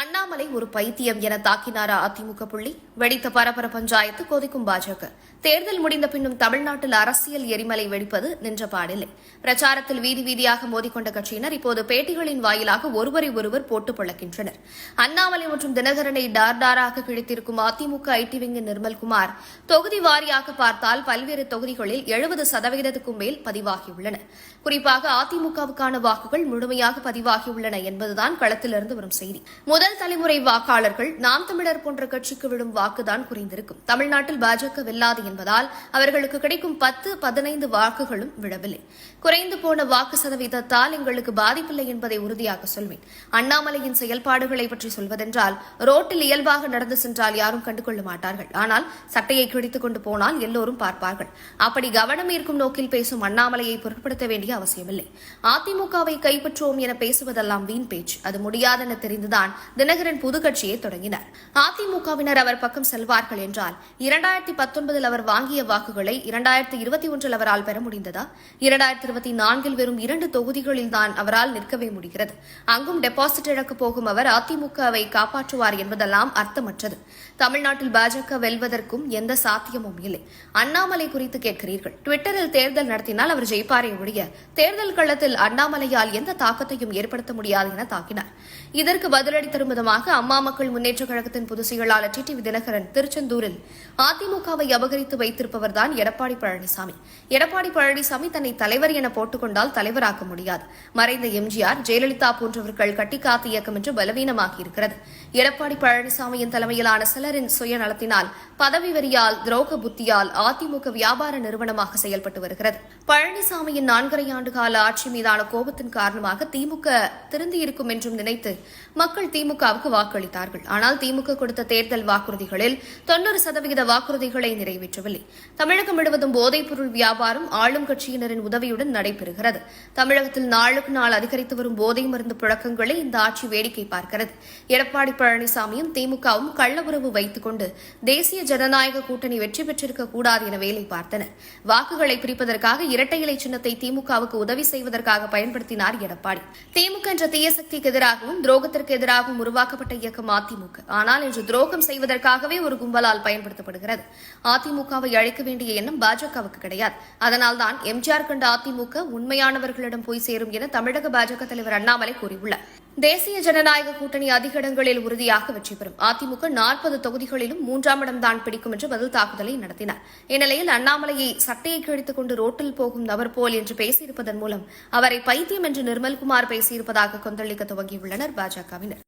அண்ணாமலை ஒரு பைத்தியம் என தாக்கினாரா அதிமுக புள்ளி? வெடித்த பரபர பஞ்சாயத்து கொதிக்கும் பாஜக. தேர்தல் முடிந்த பின்னும் தமிழ்நாட்டில் அரசியல் எரிமலை வெடிப்பது நின்ற பாடில்லை. பிரச்சாரத்தில் வீதி வீதியாக மோதிக்கொண்ட கட்சியினர் இப்போது பேட்டிகளின் வாயிலாக ஒருவரை ஒருவர் போட்டு பழக்கின்றனர். அண்ணாமலை மற்றும் தினகரனை டார் டாராக கிழித்திருக்கும் அதிமுக ஐடி விங்கின் நிர்மல்குமார் தொகுதி வாரியாக பார்த்தால் பல்வேறு தொகுதிகளில் எழுபது சதவீதத்துக்கும் மேல் பதிவாகியுள்ளன. குறிப்பாக அதிமுகவுக்கான வாக்குகள் முழுமையாக பதிவாகியுள்ளன என்பதுதான் களத்திலிருந்து வரும் செய்தி. முதல் தலைமுறை வாக்காளர்கள் நாம் தமிழர் போன்ற கட்சிக்கு விடும் வாக்குதான் குறைந்திருக்கும். தமிழ்நாட்டில் பாஜக வெல்லாது என்பதால் அவர்களுக்கு கிடைக்கும் பத்து பதினைந்து வாக்குகளும் விழவில்லை குறைந்து போன வாக்கு சதவீதத்தால் எங்களுக்கு பாதிப்பில்லை என்பதை உறுதியாக சொல்வேன். அண்ணாமலையின் செயல்பாடுகளை பற்றி சொல்வதென்றால் ரோட்டில் இயல்பாக நடந்து சென்றால் யாரும் கண்டுகொள்ள மாட்டார்கள். ஆனால் சட்டையை கிழித்துக் கொண்டு போனால் எல்லோரும் பார்ப்பார்கள். அப்படி கவனம் ஈர்க்கும் நோக்கில் பேசும் அண்ணாமலையை பொருட்படுத்த வேண்டிய அவசியமில்லை. அதிமுகவை கைப்பற்றுவோம் என பேசுவதெல்லாம் வீண் பேச்சு. அது முடியாதென தெரிந்துதான் தினகரன் புது கட்சியை தொடங்கினார். அதிமுகவினர் அவர் பக்கம் செல்வார்கள் என்றால் இரண்டாயிரத்தி பத்தொன்பதில் அவர் வாங்கிய வாக்குகளை இரண்டாயிரத்தி இருபத்தி ஒன்றில் அவரால் பெற முடிந்ததா? இரண்டாயிரத்தி இருபத்தி நான்கில் வெறும் இரண்டு தொகுதிகளில் தான் அவரால் நிற்கவே முடிகிறது. அங்கும் டெபாசிட் இழக்கப் போகும் அவர் அதிமுகவை காப்பாற்றுவார் என்பதெல்லாம் அர்த்தமற்றது. தமிழ்நாட்டில் பாஜக வெல்வதற்கும் எந்த சாத்தியமும் இல்லை. அண்ணாமலை குறித்து கேட்கிறீர்கள். டுவிட்டரில் தேர்தல் நடத்தினால் அவர் ஜெயிப்பாரே ஒழிய தேர்தல் களத்தில் அண்ணாமலையால் எந்த தாக்கத்தையும் ஏற்படுத்த முடியாது என தாக்கினார். இதற்கு பதிலடி தரும் விதமாக அம்மா மக்கள் முன்னேற்றக் கழகத்தின் பொதுச் செயலாளர் டிடிவி தினகரன் திருச்செந்தூரில் அதிமுகவை அபகரித்து வைத்திருப்பவர்தான் எடப்பாடி பழனிசாமி. எடப்பாடி பழனிசாமி தன்னை தலைவர் என போட்டுக்கொண்டால் தலைவராக்க முடியாது. மறைந்த எம்ஜிஆர் ஜெயலலிதா போன்றவர்கள் கட்டிக்காத்து இயக்கம் என்று பலவீனமாகி இருக்கிறது எடப்பாடி பழனிசாமியின் தலைமையிலான சிலரின் சுயநலத்தினால் பதவி வரியால் துரோக புத்தியால் அதிமுக வியாபார நிறுவனமாக செயல்பட்டு வருகிறது. பழனிசாமியின் நான்கரை ஆண்டு கால ஆட்சி மீதான கோபத்தின் காரணமாக திமுக திருந்தியிருக்கும் என்றும் நினைத்து மக்கள் திமுகவுக்கு வாக்களித்தார்கள். ஆனால் திமுக கொடுத்த தேர்தல் வாக்குறுதிகளில் தொன்னூறு சதவிகித வாக்குறுதிகளை நிறைவேற்றவில்லை. தமிழகம் முழுவதும் போதைப்பொருள் வியாபாரம் ஆளும் கட்சியினரின் உதவியுடன் நடைபெறுகிறது. தமிழகத்தில் நாளுக்கு நாள் அதிகரித்து வரும் போதை மருந்து புழக்கங்களை இந்த ஆட்சி வேடிக்கை பார்க்கிறது. எடப்பாடி பழனிசாமியும் திமுகவும் கள்ள உறவு வைத்துக் கொண்டு தேசிய ஜனநாயக கூட்டணி வெற்றி பெற்றிருக்க கூடாது என வேலை பார்த்தனர். வாக்குகளை பிரிப்பதற்காக இரட்டை இலை சின்னத்தை திமுகவுக்கு உதவி செய்வதற்காக பயன்படுத்தினார் எடப்பாடி. திமுக என்ற தீயசக்திக்கு எதிராகவும் துரோகத்திற்கு எதிராகவும் உருவாக்கப்பட்ட இயக்கம் அதிமுக. ஆனால் இன்று துரோகம் செய்வதற்காகவே ஒரு கும்பலால் பயன்படுத்தப்படுகிறது. அதிமுகவை அழைக்க வேண்டிய எண்ணம் பாஜகவுக்கு கிடையாது. அதனால்தான் எம்ஜிஆர் கண்ட அதிமுக உண்மையானவர்களிடம் போய் சேரும் என தமிழக பாஜக தலைவர் அண்ணாமலை கூறியுள்ளார். தேசிய ஜனநாயக கூட்டணி அதிக இடங்களில் உறுதியாக வெற்றி பெறும். அதிமுக நாற்பது தொகுதிகளிலும் மூன்றாம் இடம்தான் பிடிக்கும் என்று பதில் தாக்குதலை நடத்தினார். இந்நிலையில் அண்ணாமலையை சட்டையை கிழித்துக் கொண்டு ரோட்டில் போகும் நபர் போல் என்று பேசியிருப்பதன் மூலம் அவரை பைத்தியம் என்று நிர்மல்குமார் பேசியிருப்பதாக கொந்தளிக்க துவங்கியுள்ளனர் பாஜகவினர்.